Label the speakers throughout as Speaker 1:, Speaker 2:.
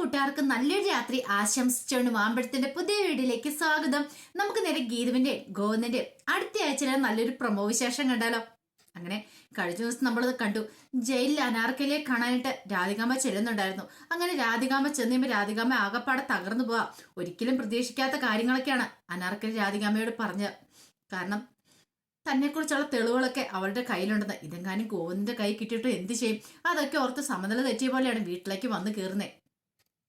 Speaker 1: കൂട്ടുകാർക്ക് നല്ലൊരു രാത്രി ആശംസിച്ചുകൊണ്ട് മാമ്പഴത്തിന്റെ പുതിയ വീഡിയോയിലേക്ക് സ്വാഗതം. നമുക്ക് നേരെ ഗീതുവിന്റെ ഗോവിന്ദന്റെ. അടുത്ത ആഴ്ചയിലെ നല്ലൊരു പ്രമോ വിശേഷം കണ്ടാലോ? അങ്ങനെ കഴിഞ്ഞ ദിവസം നമ്മളത് കണ്ടു. ജയിലിൽ അനാർക്കലിയെ കാണാനായിട്ട് രാധികാമ്മ ചെല്ലുന്നുണ്ടായിരുന്നു. അങ്ങനെ രാധികാമ്മ ചെന്ന് കഴിയുമ്പോൾ രാധികാമ്മ ആകപ്പാടെ തകർന്നു പോവാ. ഒരിക്കലും പ്രതീക്ഷിക്കാത്ത കാര്യങ്ങളൊക്കെയാണ് അനാർക്കലി രാധികാമ്മയോട് പറഞ്ഞത് കാരണം തന്നെക്കുറിച്ചുള്ള തെളിവുകളൊക്കെ അവളുടെ കയ്യിലുണ്ടെന്ന്. ഇതെങ്ങാനും ഗോവിന്ദന്റെ കൈ കിട്ടിയിട്ട് എന്ത് ചെയ്യും? അതൊക്കെ ഓർത്ത് സമനില തെറ്റിയ പോലെയാണ് വീട്ടിലേക്ക് വന്ന് കയറുന്നത്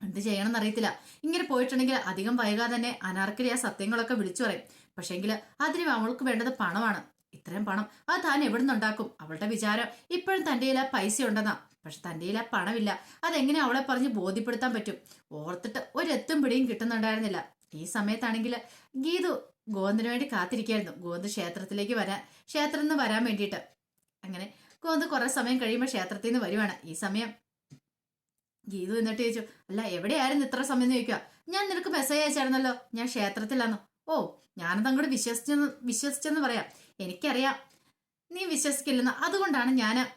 Speaker 1: എന്ത് ചെയ്യണമെന്ന് അറിയത്തില്ല ഇങ്ങനെ പോയിട്ടുണ്ടെങ്കിൽ അധികം വൈകാതെ തന്നെ അനാർക്കലി ആ സത്യങ്ങളൊക്കെ വിളിച്ചു പറയും. പക്ഷേങ്കിൽ അതിന് അവൾക്ക് വേണ്ടത് പണമാണ്. ഇത്രയും പണം അത് താൻ എവിടെ നിന്നുണ്ടാക്കും അവളുടെ വിചാരം ഇപ്പോഴും തന്റെ കയ്യിൽ ആ പൈസ ഉണ്ടെന്നാ. പക്ഷെ തന്റെ കയ്യിൽ ആ പണമില്ല. അതെങ്ങനെ അവളെ പറഞ്ഞ് ബോധ്യപ്പെടുത്താൻ പറ്റും? ഓർത്തിട്ട് ഒരെത്തും പിടിയും കിട്ടുന്നുണ്ടായിരുന്നില്ല. ഈ സമയത്താണെങ്കിൽ ഗീതു ഗോവിന്ദിന് വേണ്ടി കാത്തിരിക്കായിരുന്നു. ഗോന്ത് ക്ഷേത്രത്തിലേക്ക് വരാൻ ക്ഷേത്രത്തിൽ നിന്ന് വരാൻ വേണ്ടിയിട്ട്. അങ്ങനെ ഗോന്ത് കുറേ സമയം കഴിയുമ്പോൾ ക്ഷേത്രത്തിൽ നിന്ന് വരുവാണ്. ഈ സമയം ഗീതു എന്നിട്ട് ചോദിച്ചു അല്ല എവിടെയായിരുന്നു ഇത്ര സമയം ചോദിക്കുക ഞാൻ നിനക്ക് മെസ്സേജ് അയച്ചായിരുന്നല്ലോ. ഞാൻ ക്ഷേത്രത്തിലാന്നു. ഓ ഞാനത് അങ്ങോട്ട് വിശ്വസിച്ചെന്ന് വിശ്വസിച്ചെന്ന് പറയാം. എനിക്കറിയാം. നീ വിശ്വസിക്കില്ലെന്ന്. അതുകൊണ്ടാണ് ഞാൻ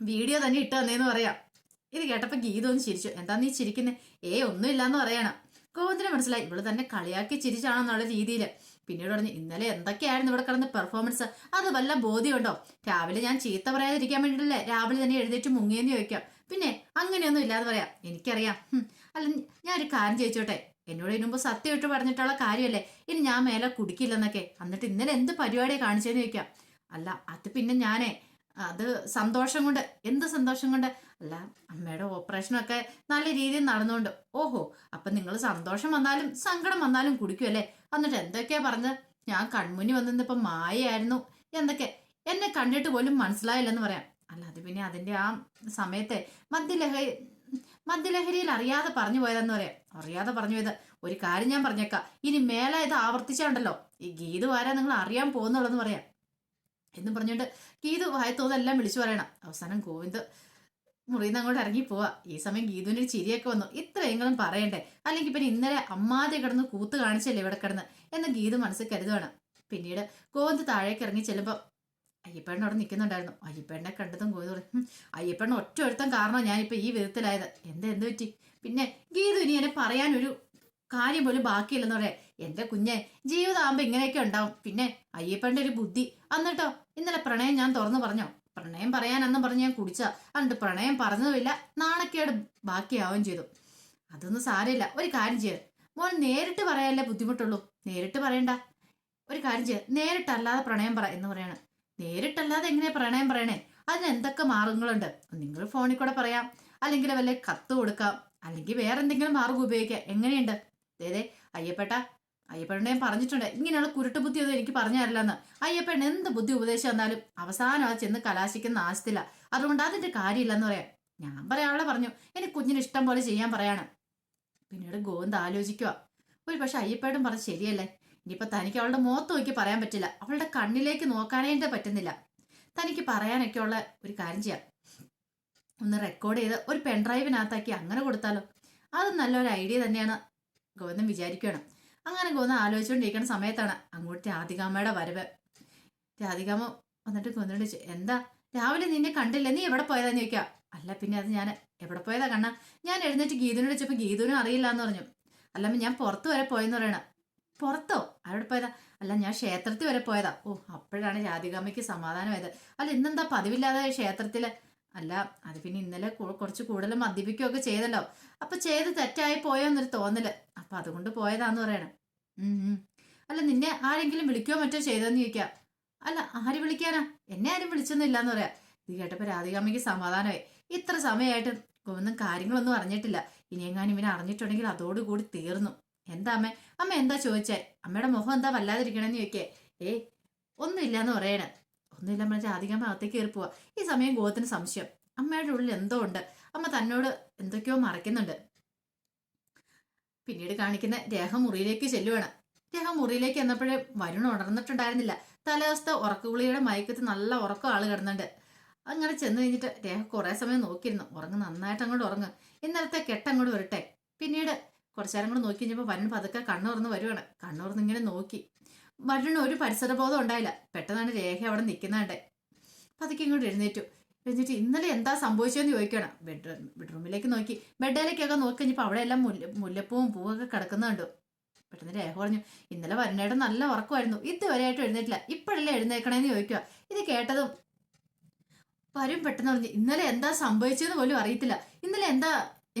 Speaker 1: വീഡിയോ തന്നെ ഇട്ട് തന്നേന്ന് പറയാം. ഇത് കേട്ടപ്പോൾ ഗീതു ഒന്ന് ചിരിച്ചു. എന്താ നീ ചിരിക്കുന്നത് ഏ ഒന്നും ഇല്ലാന്ന് പറയണം. ഗോവിന്ദന് മനസ്സിലായി. ഇവൾ തന്നെ കളിയാക്കി ചിരിച്ചാണെന്നുള്ള രീതിയിൽ പിന്നീട് പറഞ്ഞു ഇന്നലെ എന്തൊക്കെയായിരുന്നു ഇവിടെ കിടന്ന പെർഫോമൻസ് അത് വല്ല ബോധ്യമുണ്ടോ? രാവിലെ ഞാൻ ചീത്ത പറയാതിരിക്കാൻ വേണ്ടിയിട്ടല്ലേ രാവിലെ തന്നെ എഴുന്നേറ്റ് മുങ്ങിയെന്ന് ചോദിക്കാം. പിന്നെ അങ്ങനെയൊന്നും ഇല്ലാതെ പറയാം എനിക്കറിയാം. അല്ല ഞാൻ ഒരു കാര്യം ചോദിച്ചോട്ടെ? എന്നോട് ഇതിനു സത്യം ഇട്ട് പറഞ്ഞിട്ടുള്ള കാര്യമല്ലേ? ഇനി ഞാൻ മേലെ കുടിക്കില്ലെന്നൊക്കെ എന്നിട്ട് ഇന്നലെ എന്ത് പരിപാടിയെ കാണിച്ചെന്ന് ചോദിക്കാം. അല്ല അത് പിന്നെ ഞാനേ. അത് സന്തോഷം കൊണ്ട്. എന്ത് സന്തോഷം കൊണ്ട്? അല്ല അമ്മയുടെ ഓപ്പറേഷനൊക്കെ നല്ല രീതിയിൽ നടന്നുകൊണ്ട് ഓഹോ അപ്പൊ നിങ്ങൾ സന്തോഷം വന്നാലും സങ്കടം വന്നാലും കുടിക്കുമല്ലേ എന്നിട്ട് എന്തൊക്കെയാ പറഞ്ഞത് ഞാൻ കൺമുന്നി വന്നിപ്പോ മായയായിരുന്നു. എന്തൊക്കെ? എന്നെ കണ്ടിട്ട് പോലും മനസ്സിലായില്ലെന്ന് പറയാം. അല്ല പിന്നെ അതിന്റെ ആ സമയത്തെ മദ്യലഹരി മദ്യലഹരിയിൽ അറിയാതെ പറഞ്ഞു പോയതെന്ന് പറയാം. അറിയാതെ പറഞ്ഞു പോയത്. ഒരു കാര്യം ഞാൻ പറഞ്ഞേക്കാം. ഇനി മേലെ ഇത് ആവർത്തിച്ചുണ്ടല്ലോ. ഈ ഗീതു ആരാ നിങ്ങൾ അറിയാൻ പോകുന്നുള്ളതെന്ന് പറയാം. എന്ന് പറഞ്ഞുകൊണ്ട് ഗീതു വായത്തോതെല്ലാം വിളിച്ചു പറയണം. അവസാനം ഗോവിന്ദ് മുറിയിൽ അങ്ങോട്ട് ഇറങ്ങി പോവാ. ഈ സമയം ഗീതുവിന് ഒരു ചിരിയൊക്കെ വന്നു. ഇത്രയെങ്കിലും പറയണ്ടേ? അല്ലെങ്കിൽ പിന്നെ ഇന്നലെ അമ്മാതെ കിടന്ന് കൂത്ത് കാണിച്ചല്ലേ ഇവിടെ കിടന്ന് എന്ന് ഗീതു മനസ്സിൽ കരുതുവാണ്. പിന്നീട് ഗോവിന്ദ് താഴേക്ക് ഇറങ്ങി ചെല്ലുമ്പോൾ അയ്യപ്പേണ്ണ അവിടെ നിൽക്കുന്നുണ്ടായിരുന്നു അയ്യപ്പേണ്ണെ കണ്ടതും "ഹും, അയ്യപ്പേണ്ണ ഒറ്റ ഒരുത്തം കാരണം ഞാനിപ്പോൾ ഈ വിധത്തിലായത്? എന്താ എന്ത് പറ്റി? പിന്നെ ഗീതു ഇനി എന്നെ പറയാനൊരു കാര്യം പോലും ബാക്കിയില്ലെന്ന് പറയാം. എന്റെ കുഞ്ഞെ ജീവിതമാകുമ്പോൾ ഇങ്ങനെയൊക്കെ ഉണ്ടാവും. പിന്നെ അയ്യപ്പേണ്ട ഒരു ബുദ്ധി. എന്നിട്ടോ ഇന്നലെ പ്രണയം ഞാൻ തുറന്നു പറഞ്ഞോ? പ്രണയം പറയാനെന്നും പറഞ്ഞ് ഞാൻ കുടിച്ച. അതുകൊണ്ട് പ്രണയം പറഞ്ഞതുമില്ല നാണക്കേട് ബാക്കിയാവുകയും ചെയ്തു. അതൊന്നും സാരമില്ല. ഒരു കാര്യം ചെയ്ത് മോൻ നേരിട്ട് പറയാനല്ലേ ബുദ്ധിമുട്ടുള്ളൂ. നേരിട്ട് പറയണ്ട. ഒരു കാര്യം ചെയ്ത് നേരിട്ടല്ലാതെ പ്രണയം പറ എന്ന് പറയണം. നേരിട്ടല്ലാതെ എങ്ങനെ പ്രണയം പറയണേ? അതിന് എന്തൊക്കെ മാർഗങ്ങളുണ്ട്? നിങ്ങൾ ഫോണിൽ കൂടെ പറയാം. അല്ലെങ്കിൽ വല്ല കത്ത് കൊടുക്കാം. അല്ലെങ്കിൽ വേറെ എന്തെങ്കിലും മാർഗം ഉപയോഗിക്കാം. എങ്ങനെയുണ്ട്? അതെ അയ്യപ്പേട്ട അയ്യപ്പേട്ട ഞാൻ പറഞ്ഞിട്ടുണ്ട്. ഇങ്ങനെയുള്ള കുരുട്ട് ബുദ്ധി ഒന്നും എനിക്ക് പറഞ്ഞു തരില്ലെന്ന്. അയ്യപ്പേണ്ണ എന്ത് ബുദ്ധി ഉപദേശം തന്നാലും അവസാനം അത് ചെന്ന് കലാശിക്കുന്ന ആശത്തില്ല അതുകൊണ്ട് അതിന്റെ കാര്യമില്ലെന്ന് പറയാം. ഞാൻ പറയാനുള്ള പറഞ്ഞു. എനിക്ക് കുഞ്ഞിന് ഇഷ്ടം പോലെ ചെയ്യാൻ പറയാണ്. പിന്നീട് ഗോവിന്ദ് ആലോചിക്കുക ഒരു പക്ഷെ അയ്യപ്പേട്ടൻ പറഞ്ഞ് ശരിയല്ലേ? ഇനിയിപ്പോ തനിക്ക് അവളുടെ മുഖത്ത് നോക്കി പറയാൻ പറ്റില്ല. അവളുടെ കണ്ണിലേക്ക് നോക്കാനായിട്ട് പറ്റുന്നില്ല. തനിക്ക് പറയാനൊക്കെയുള്ള ഒരു കാര്യം ചെയ്യാം. ഒന്ന് റെക്കോർഡ് ചെയ്ത് ഒരു പെൺഡ്രൈവിനകത്താക്കി അങ്ങനെ കൊടുത്താലോ? അത് നല്ലൊരു ഐഡിയ തന്നെയാണ്. ഗോവിന്ദൻ വിചാരിക്കുകയാണ്. അങ്ങനെ ഗോവിന്ദൻ ആലോചിച്ചുകൊണ്ടിരിക്കുന്ന സമയത്താണ് അങ്ങോട്ട് രാധികാമ്മയുടെ വരവ്. രാധികാമ്മ വന്നിട്ട് ചോദിച്ചു എന്താ? രാവിലെ നിന്നെ കണ്ടില്ല? നീ എവിടെ പോയതാന്ന് ചോദിക്കാം. അല്ല പിന്നെ അത് ഞാൻ എവിടെ പോയതാ കണ്ണ? ഞാൻ എഴുന്നേറ്റ് ഗീതുവിനോട് ചോദിച്ചപ്പോൾ ഗീതുവിനും അറിയില്ല എന്ന് പറഞ്ഞു. അല്ലമ്മ ഞാൻ പുറത്ത് വരെ പോയെന്ന് പറയണ. പുറത്തോ? അവിടെ പോയതാ? അല്ല ഞാൻ ക്ഷേത്രത്തിൽ വരെ പോയതാ. ഓ അപ്പോഴാണ് രാധികാമ്മയ്ക്ക് സമാധാനമായത്. അല്ല ഇന്നെന്താ പതിവില്ലാതെ ക്ഷേത്രത്തിൽ? അല്ല അത് പിന്നെ ഇന്നലെ കുറച്ച് കൂടുതൽ മദ്യപിക്കുകയൊക്കെ ചെയ്തല്ലോ. അപ്പൊ ചെയ്ത് തെറ്റായി പോയോ എന്നൊരു തോന്നൽ. അപ്പൊ അതുകൊണ്ട് പോയതാന്ന് പറയണം. അല്ല നിന്നെ ആരെങ്കിലും വിളിക്കോ മറ്റോ ചെയ്തോന്ന് ചോദിക്കാം. അല്ല ആര് വിളിക്കാനാ? എന്നെ ആരും വിളിച്ചൊന്നുമില്ല എന്ന് പറയാം. ഇത് കേട്ടപ്പോ രാധികാമ്മയ്ക്ക് സമാധാനമായി. ഇത്ര സമയമായിട്ട് ഒന്നും കാര്യങ്ങളൊന്നും അറിഞ്ഞിട്ടില്ല. ഇനി എങ്ങാനും ഇവനെ അറിഞ്ഞിട്ടുണ്ടെങ്കിൽ അതോടുകൂടി തീർന്നു. എന്താ അമ്മ? അമ്മ എന്താ ചോദിച്ചേ? അമ്മയുടെ മുഖം എന്താ വല്ലാതിരിക്കണെന്ന് ചോദിക്കേ. ഏ ഒന്നുമില്ലാന്ന് പറയണേ. ഒന്നുമില്ല അമ്മ രാധികാമ്മ അകത്തേക്ക് കയറി പോവാ. ഈ സമയം ഗോത്തിന് സംശയം. അമ്മയുടെ ഉള്ളിൽ എന്തോ ഉണ്ട്. അമ്മ തന്നോട് എന്തൊക്കെയോ മറയ്ക്കുന്നുണ്ട്. പിന്നീട് കാണിക്കുന്ന രേഖ മുറിയിലേക്ക് ചെല്ലുവാണ്. രേഖ മുറിയിലേക്ക് എന്നപ്പോഴേ വരുൺ ഉണർന്നിട്ടുണ്ടായിരുന്നില്ല. തലേദിവസത്തെ ഉറക്കുകുളിയുടെ മയക്കത്ത് നല്ല ഉറക്കം ആൾ കിടന്നുണ്ട്. അങ്ങനെ ചെന്ന് കഴിഞ്ഞിട്ട് രേഖ കുറെ സമയം നോക്കിയിരുന്നു. ഉറങ്ങ് നന്നായിട്ട് അങ്ങോട്ട് ഉറങ്ങും. ഇന്നലത്തെ കെട്ടങ്ങോട്ട് വരട്ടെ. പിന്നീട് കുറച്ചേരം കൂടെ നോക്കി കഴിഞ്ഞപ്പോൾ വരുൺ പതുക്കെ കണ്ണു തുറന്ന് വരുവാണ്. കണ്ണു തുറന്ന് ഇങ്ങനെ നോക്കി. വരുണിന് ഒരു പരിസരബോധം ഉണ്ടായില്ല. പെട്ടെന്നാണ് രേഖ അവിടെ നിൽക്കുന്നുണ്ടേ പതുക്കെ ഇങ്ങോട്ട് എഴുന്നേറ്റു. എഴുന്നേറ്റ് ഇന്നലെ എന്താ സംഭവിച്ചതെന്ന് ചോദിക്കണം ബെഡ് ബെഡ്റൂമിലേക്ക് നോക്കി. ബെഡിലേക്കൊക്കെ നോക്കി കഴിഞ്ഞപ്പോൾ അവിടെ എല്ലാം മുല്ല മുല്ലപ്പൂവും പൂവൊക്കെ കിടക്കുന്നുണ്ട് പെട്ടെന്ന് രേഖ പറഞ്ഞു ഇന്നലെ വരുന്നേടെ നല്ല ഉറക്കമായിരുന്നു. ഇതുവരെയായിട്ടും എഴുന്നേറ്റില്ല. ഇപ്പോഴല്ലേ എഴുന്നേക്കണേന്ന് ചോദിക്കുക ഇത് കേട്ടതും വരും പെട്ടെന്ന് പറഞ്ഞു ഇന്നലെ എന്താ സംഭവിച്ചതെന്ന് പോലും അറിയത്തില്ല. ഇന്നലെ എന്താ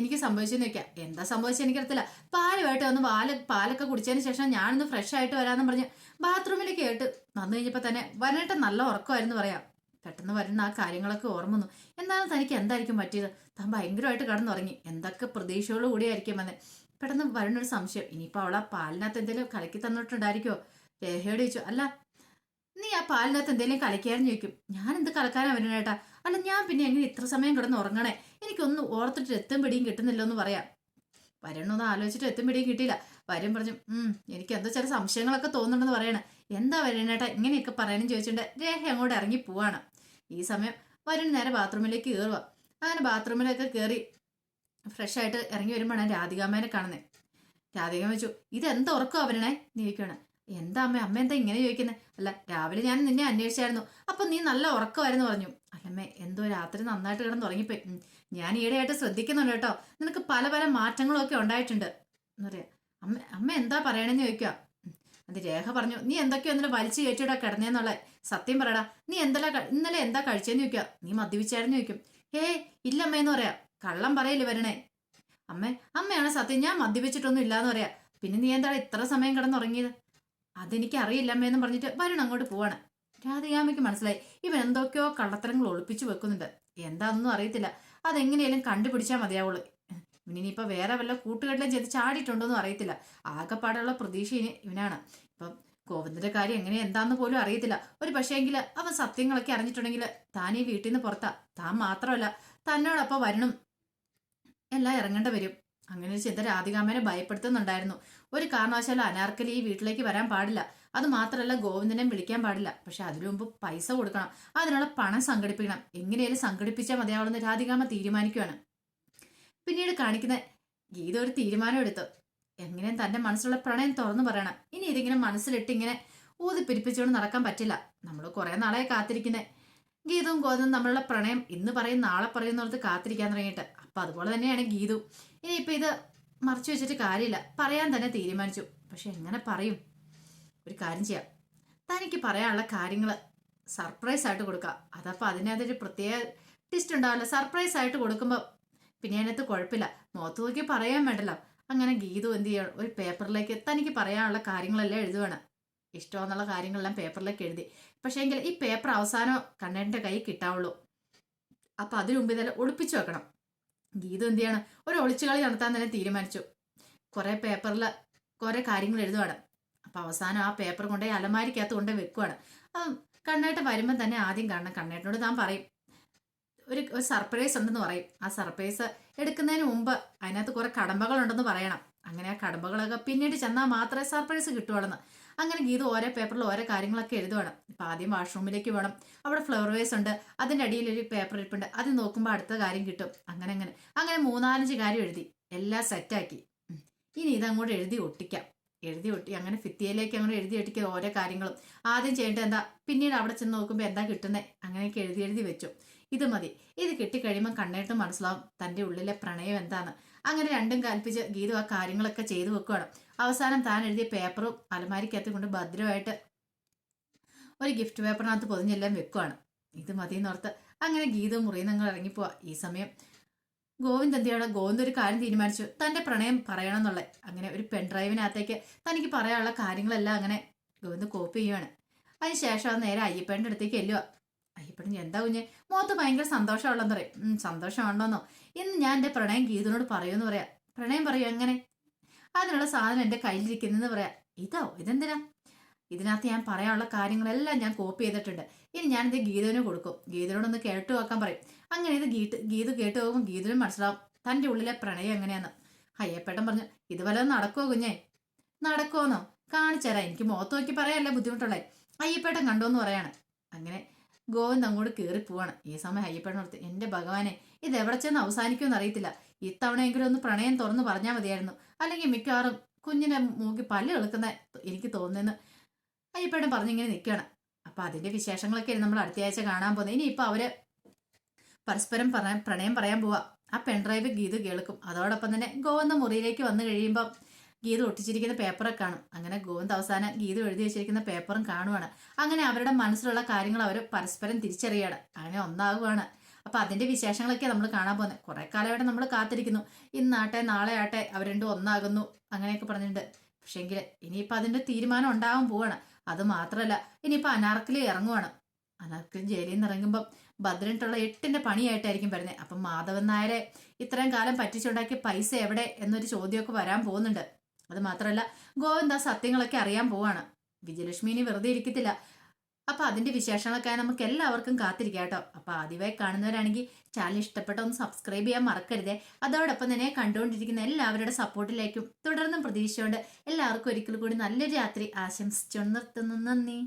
Speaker 1: എനിക്ക് സംഭവിച്ചെന്ന് ചോദിക്കാം എന്താ സംഭവിച്ചത് എനിക്കറിയത്തില്ല പാലുമായിട്ട് വന്ന് പാൽ പാലൊക്കെ കുടിച്ചതിന് ശേഷം ഞാനൊന്ന് ഫ്രഷ് ആയിട്ട് വരാമെന്ന് പറഞ്ഞ് ബാത്റൂമിലേക്ക് കേട്ട് വന്നു കഴിഞ്ഞപ്പോൾ തന്നെ വരനേട്ടൻ നല്ല ഉറക്കമായിരുന്നു പറയാം. പെട്ടെന്ന് വരുന്ന ആ കാര്യങ്ങളൊക്കെ ഓർമ്മന്നു. എന്നാലും തനിക്ക് എന്തായിരിക്കും പറ്റിയത്? താൻ ഭയങ്കരമായിട്ട് കടന്നുറങ്ങി. എന്തൊക്കെ പ്രതീക്ഷയോട് കൂടിയായിരിക്കും വന്നത് പെട്ടെന്ന് വരുന്നൊരു സംശയം. ഇനിയിപ്പോൾ അവളെ പാലിനകത്ത് എന്തെങ്കിലും കലക്കി തന്നിട്ടുണ്ടായിരിക്കുമോ രേഖയോട് ചോദിച്ചു. അല്ല നീ ആ പാലിനകത്ത് എന്തെങ്കിലും കലക്കിയായിരുന്നു ചോദിക്കും. ഞാൻ എന്ത് കലക്കാനാ വരുന്നേട്ടാ അല്ല ഞാൻ പിന്നെ എങ്ങനെ ഇത്ര സമയം കിടന്ന് ഉറങ്ങണേ? എനിക്കൊന്നും ഓർത്തിട്ട് എത്തും പിടിയും കിട്ടുന്നില്ല എന്ന് പറയാം. വരണമെന്ന് ആലോചിച്ചിട്ട് എത്തും പിടിയും കിട്ടിയില്ല. വരും പറഞ്ഞു എനിക്ക് എന്തോ ചില സംശയങ്ങളൊക്കെ തോന്നുന്നുണ്ടെന്ന് പറയണേ. എന്താ വരണേട്ടാ ഇങ്ങനെയൊക്കെ പറയാനും ചോദിച്ചിട്ടുണ്ട്. രേഖ അങ്ങോട്ട് ഇറങ്ങി പോവാണ്. ഈ സമയം വരുൺ നേരെ ബാത്റൂമിലേക്ക് കയറുക അങ്ങനെ ബാത്റൂമിലൊക്കെ കയറി ഫ്രഷ് ആയിട്ട് ഇറങ്ങി വരുമ്പോഴാണ് രാധികാമ്മേനെ കാണുന്നത് രാധിക വെച്ചു ഇതെന്താ ഉറക്കം അവരണേ നീ എന്താ അമ്മ അമ്മ എന്താ ഇങ്ങനെ ചോദിക്കുന്നത് അല്ല രാവിലെ ഞാൻ നിന്നെ അന്വേഷിച്ചായിരുന്നു. അപ്പൊ നീ നല്ല ഉറക്കമായിരുന്നു പറഞ്ഞു. അല്ലമ്മേ എന്തോ രാത്രി നന്നായിട്ട് കിടന്ന് തുടങ്ങിപ്പോയി. ഞാൻ ഈടെയായിട്ട് ശ്രദ്ധിക്കുന്നുണ്ട് കേട്ടോ. നിനക്ക് പല പല മാറ്റങ്ങളും ഒക്കെ ഉണ്ടായിട്ടുണ്ട്. എന്ന് പറയാ അമ്മ അമ്മ എന്താ പറയണെന്ന് ചോദിക്കുക. അത് രേഖ പറഞ്ഞു. നീ എന്തൊക്കെയോ ഇന്നലെ വലിച്ചു കയറ്റിയിടാ കിടന്നേന്നുള്ള. സത്യം പറയടാ നീ എന്തല്ല ഇന്നലെ എന്താ കഴിച്ചേന്ന് ചോദിക്കുക നീ മദ്യപിച്ചായിരുന്നു ചോദിക്കും. ഏ ഇല്ലമ്മേന്ന് പറയാ. കള്ളം പറയില്ല വരണേ. അമ്മേ അമ്മയാണ് സത്യം. ഞാൻ മദ്യപിച്ചിട്ടൊന്നും ഇല്ലാന്ന് പറയാ. പിന്നെ നീ എന്താണ് ഇത്ര സമയം കിടന്നുറങ്ങിയത്? അതെനിക്ക് അറിയില്ല അമ്മയെന്ന് പറഞ്ഞിട്ട് വരുൺ അങ്ങോട്ട് പോവാണ്. രാധികാമ്മയ്ക്ക് മനസ്സിലായി. ഇവൻ എന്തൊക്കെയോ കള്ളത്തരങ്ങൾ ഒളിപ്പിച്ചു വെക്കുന്നുണ്ട്. എന്താണെന്നൊന്നും അറിയത്തില്ല. അതെങ്ങനെയാലും കണ്ടുപിടിച്ചാൽ മതിയാവുള്ളൂ. ഇനിയിപ്പൊ വേറെ വല്ല കൂട്ടുകെട്ടിലും ചെയ്ത് ചാടിയിട്ടുണ്ടോന്നും അറിയത്തില്ല. ആകെപ്പാടുള്ള പ്രതീക്ഷ ഇവനാണ്. ഇപ്പം ഗോവിന്ദന്റെ കാര്യം എങ്ങനെ എന്താന്ന് പോലും അറിയത്തില്ല. ഒരു പക്ഷേങ്കിൽ അവൻ സത്യങ്ങളൊക്കെ അറിഞ്ഞിട്ടുണ്ടെങ്കിൽ താൻ ഈ വീട്ടിൽ നിന്ന് പുറത്താ. താൻ മാത്രമല്ല തന്നോടൊപ്പം വരണം. എല്ലാം ഇറങ്ങേണ്ട വരും. അങ്ങനെ ചിന്ത രാധികാമനെ ഭയപ്പെടുത്തുന്നുണ്ടായിരുന്നു. ഒരു കാരണവശാലും അനാർക്കലി ഈ വീട്ടിലേക്ക് വരാൻ പാടില്ല. അത് മാത്രമല്ല ഗോവിന്ദനെ വിളിക്കാൻ പാടില്ല. പക്ഷെ അതിനു മുമ്പ് പൈസ കൊടുക്കണം. അതിനുള്ള പണം സംഘടിപ്പിക്കണം. എങ്ങനെയാലും സംഘടിപ്പിച്ചാൽ മതിയാവുന്ന രാധികാമ തീരുമാനിക്കുകയാണ് പിന്നീട് കാണിക്കുന്ന ഗീത ഒരു തീരുമാനം എടുത്തു എങ്ങനെയും തന്റെ മനസ്സിലുള്ള പ്രണയം തുറന്നു പറയണം. ഇനി ഇതിങ്ങനെ മനസ്സിലിട്ട് ഇങ്ങനെ ഊതിപ്പിരിപ്പിച്ചുകൊണ്ട് നടക്കാൻ പറ്റില്ല. നമ്മൾ കുറെ നാളെ കാത്തിരിക്കുന്നത് ഗീതവും ഗോതവും തമ്മിലുള്ള പ്രണയം ഇന്ന് പറയും നാളെ പറയുന്നോർത്ത് കാത്തിരിക്കാൻ തുടങ്ങിയിട്ട്. അപ്പൊ അതുപോലെ തന്നെയാണ് ഗീതു ഇനിയിപ്പൊ ഇത് മറച്ചു വെച്ചിട്ട് കാര്യമില്ല. പറയാൻ തന്നെ തീരുമാനിച്ചു. പക്ഷെ എങ്ങനെ പറയും? ഒരു കാര്യം ചെയ്യാം. തനിക്ക് പറയാനുള്ള കാര്യങ്ങൾ സർപ്രൈസ് ആയിട്ട് കൊടുക്കുക അതപ്പോൾ അതിനകത്തൊരു പ്രത്യേക ടിസ്റ്റ് ഉണ്ടാവില്ല. സർപ്രൈസ് ആയിട്ട് കൊടുക്കുമ്പോൾ പിന്നെ അതിനകത്ത് കുഴപ്പമില്ല. മുഖത്ത് നോക്കി പറയാൻ വേണ്ടല്ലോ. അങ്ങനെ ഗീതു എന്ത് ചെയ്യണം? ഒരു പേപ്പറിലേക്ക് തനിക്ക് പറയാനുള്ള കാര്യങ്ങളെല്ലാം എഴുതുവാണ്. ഇഷ്ടമെന്നുള്ള കാര്യങ്ങളെല്ലാം പേപ്പറിലേക്ക് എഴുതി. പക്ഷേ എങ്കിൽ ഈ പേപ്പർ അവസാനം കണ്ണേന്റെ കൈ കിട്ടാവുള്ളൂ. അപ്പം അതിനു മുമ്പ് ഇതെല്ലാം ഒളിപ്പിച്ചു വെക്കണം. ഗീതു എന്ത് ചെയ്യണം? ഒരു ഒളിച്ചുകളി നടത്താൻ തന്നെ തീരുമാനിച്ചു. കുറേ പേപ്പറിൽ കുറേ കാര്യങ്ങൾ എഴുതുവാണ്. അപ്പം അവസാനം ആ പേപ്പർ കൊണ്ടുപോയി അലമാരിക്കകത്ത് കൊണ്ട് വെക്കുവാണ്. അപ്പം കണ്ണേട്ടൻ വരുമ്പോൾ തന്നെ ആദ്യം കാണണം. കണ്ണേട്ടനോട് താൻ പറയും. ഒരു ഒരു സർപ്രൈസ് ഉണ്ടെന്ന് പറയും. ആ സർപ്രൈസ് എടുക്കുന്നതിന് മുമ്പ് അതിനകത്ത് കുറെ കടമ്പകളുണ്ടെന്ന് പറയണം. അങ്ങനെ ആ കടമ്പകളൊക്കെ പിന്നീട് ചെന്നാൽ മാത്രമേ സർപ്രൈസ് കിട്ടുവാണെന്ന്. അങ്ങനെ ഗീത ഓരോ പേപ്പറിൽ ഓരോ കാര്യങ്ങളൊക്കെ എഴുതുവാണ്. ഇപ്പം ആദ്യം വാഷ്റൂമിലേക്ക് വേണം അവിടെ ഫ്ലവർ വേസ് ഉണ്ട്. അതിന്റെ അടിയിൽ ഒരു പേപ്പർ ഇരിപ്പുണ്ട്. അത് നോക്കുമ്പോൾ അടുത്ത കാര്യം കിട്ടും. അങ്ങനെ അങ്ങനെ. അങ്ങനെ മൂന്നാലഞ്ച് കാര്യം എഴുതി. എല്ലാം സെറ്റാക്കി. ഇനി ഇതങ്ങോട്ട് എഴുതി ഒട്ടിക്കാം. എഴുതി ഒട്ടി അങ്ങനെ ഫിത്തിയയിലേക്ക് അങ്ങനെ എഴുതി ഒട്ടിക്കുക ഓരോ കാര്യങ്ങളും. ആദ്യം ചെയ്യേണ്ടത് എന്താ? പിന്നീട് അവിടെ ചെന്ന് നോക്കുമ്പോൾ എന്താ കിട്ടുന്നത് അങ്ങനെയൊക്കെ എഴുതി എഴുതി വെച്ചു. ഇത് മതി. ഇത് കിട്ടിക്കഴിയുമ്പോൾ കണ്ണേട്ട് മനസ്സിലാവും തന്റെ ഉള്ളിലെ പ്രണയം എന്താണ് അങ്ങനെ രണ്ടും കൽപ്പിച്ച് ഗീതു ആ കാര്യങ്ങളൊക്കെ ചെയ്തു വെക്കുകയാണ് അവസാനം താൻ എഴുതിയ പേപ്പറും അലമാരിക്കകത്ത് കൊണ്ട് ഭദ്രമായിട്ട് ഒരു ഗിഫ്റ്റ് പേപ്പറിനകത്ത് പൊതിഞ്ഞെല്ലാം വെക്കുവാണ്. ഇത് മതി എന്നോർത്ത് അങ്ങനെ ഗീതു മുറിയിൽ നിങ്ങൾ ഇറങ്ങിപ്പോവാ. ഈ സമയം ഗോവിന്ദ് എന്ത് ചെയ്യണം ഗോവിന്ദ് ഒരു കാര്യം തീരുമാനിച്ചു? തന്റെ പ്രണയം പറയണം എന്നുള്ള അങ്ങനെ ഒരു പെൺഡ്രൈവിനകത്തേക്ക് തനിക്ക് പറയാനുള്ള കാര്യങ്ങളെല്ലാം അങ്ങനെ ഗോവിന്ദ് കോപ്പി ചെയ്യുവാണ്. അതിനുശേഷം അത് നേരെ അയ്യപ്പേന്റെ അടുത്തേക്ക് എല്ലുക അയ്യപ്പൻ എന്താ കുഞ്ഞ്? മുഖത്ത് ഭയങ്കര സന്തോഷമുള്ളെന്ന് പറയും. സന്തോഷമുണ്ടോന്നോ ഇന്ന് ഞാൻ എന്റെ പ്രണയം ഗീതനോട് പറയൂന്ന് പറയാം. പ്രണയം പറയൂ എങ്ങനെ അതിനുള്ള സാധനം എന്റെ കയ്യിലിരിക്കുന്നെന്ന് പറയാം. ഇതോ ഇതെന്തിനാ? ഇതിനകത്ത് ഞാൻ പറയാനുള്ള കാര്യങ്ങളെല്ലാം ഞാൻ കോപ്പി ചെയ്തിട്ടുണ്ട്. ഇനി ഞാൻ ഞാനിത് ഗീതവിന് കൊടുക്കും. ഗീതനോടൊന്ന് കേട്ടു വെക്കാൻ പറയും. അങ്ങനെ ഇത് ഗീട്ട് ഗീത കേട്ട് പോകുമ്പോൾ ഗീതനും മനസ്സിലാവും തന്റെ ഉള്ളിലെ പ്രണയം എങ്ങനെയാന്ന്. അയ്യപ്പേട്ടൻ പറഞ്ഞു ഇത് വല്ലതും നടക്കുമോ കുഞ്ഞേ? നടക്കുമോന്നോ കാണിച്ചുതരാം എനിക്ക് മുഖത്ത് നോക്കി പറയാനല്ലേ ബുദ്ധിമുട്ടുള്ളത് അയ്യപ്പേട്ടൻ കണ്ടോന്ന് പറയാണ്. അങ്ങനെ ഗോവിന്ദ് അങ്ങോട്ട് കയറി പോവാണ്. ഈ സമയം അയ്യപ്പേട്ടൻ ഓർത്ത് എന്റെ ഭഗവാനെ ഇത് എവിടെ ചെന്ന് അവസാനിക്കുമെന്ന് അറിയത്തില്ല. ഇത്തവണയെങ്കിലും ഒന്ന് പ്രണയം തുറന്ന് പറഞ്ഞാൽ മതിയായിരുന്നു. അല്ലെങ്കിൽ മിക്കവാറും കുഞ്ഞിനെ മൂക്കി പല്ല് കിളക്കുന്ന എനിക്ക് തോന്നുന്നെന്ന് അയ്യപ്പേട്ടൻ പറഞ്ഞിങ്ങനെ നിൽക്കുകയാണ് അപ്പൊ അതിന്റെ വിശേഷങ്ങളൊക്കെ നമ്മൾ അടുത്ത ആഴ്ച കാണാൻ പോകുന്നത്. ഇനിയിപ്പോൾ അവർ പരസ്പരം പ്രണയം പറയാൻ പോവാ. ആ പെൺഡ്രൈവ് ഗീത് കേൾക്കും. അതോടൊപ്പം തന്നെ ഗോവന്ന മുറിയിലേക്ക് വന്നു കഴിയുമ്പോൾ ഗീത ഒട്ടിച്ചിരിക്കുന്ന പേപ്പറൊക്കെ കാണും. അങ്ങനെ ഗോവിന്ദ് അവസാനം ഗീത എഴുതി വെച്ചിരിക്കുന്ന പേപ്പറും കാണുവാണ്. അങ്ങനെ അവരുടെ മനസ്സിലുള്ള കാര്യങ്ങൾ അവർ പരസ്പരം തിരിച്ചറിയാണ്. അങ്ങനെ ഒന്നാകുവാണ്. അപ്പൊ അതിന്റെ വിശേഷങ്ങളൊക്കെ നമ്മൾ കാണാൻ പോകുന്നത്. കുറെ കാലമായിട്ട് നമ്മൾ കാത്തിരിക്കുന്നു. ഇന്നാട്ടെ നാളെ ആട്ടെ അവർ ഒന്നാകുന്നു. അങ്ങനെയൊക്കെ പറഞ്ഞിട്ടുണ്ട്. പക്ഷേങ്കിൽ ഇനിയിപ്പോൾ അതിന്റെ തീരുമാനം ഉണ്ടാകാൻ പോവാണ്. അത് മാത്രമല്ല ഇനിയിപ്പോ അനാർക്കലി ഇറങ്ങുവാണ്. അനാർക്കിലും ജയിലിൽ നിന്ന് ഇറങ്ങുമ്പോൾ ഭദ്രനിട്ടുള്ള എട്ടിന്റെ പണിയായിട്ടായിരിക്കും വരുന്നത് അപ്പം മാധവൻ നായരെ ഇത്രയും കാലം പറ്റിച്ചുണ്ടാക്കിയ പൈസ എവിടെ എന്നൊരു ചോദ്യമൊക്കെ വരാൻ പോകുന്നുണ്ട്. അത് മാത്രമല്ല ഗോവിന്ദ സത്യങ്ങളൊക്കെ അറിയാൻ പോവാണ്. വിജയലക്ഷ്മി ഇനി വെറുതെ ഇരിക്കത്തില്ല. അപ്പൊ അതിന്റെ വിശേഷങ്ങളൊക്കെ നമുക്ക് എല്ലാവർക്കും കാത്തിരിക്കാം കേട്ടോ. അപ്പൊ ആദ്യമായി കാണുന്നവരാണെങ്കിൽ ചാനൽ ഇഷ്ടപ്പെട്ട ഒന്ന് സബ്സ്ക്രൈബ് ചെയ്യാൻ മറക്കരുതേ. അതോടൊപ്പം തന്നെ കണ്ടുകൊണ്ടിരിക്കുന്ന എല്ലാവരുടെ സപ്പോർട്ടിലേക്കും തുടർന്നും പ്രതീക്ഷയോണ്ട് എല്ലാവർക്കും ഒരിക്കൽ കൂടി നല്ലൊരു രാത്രി ആശംസിച്ചുകൊണ്ട് നിർത്തുന്നു. നന്ദി.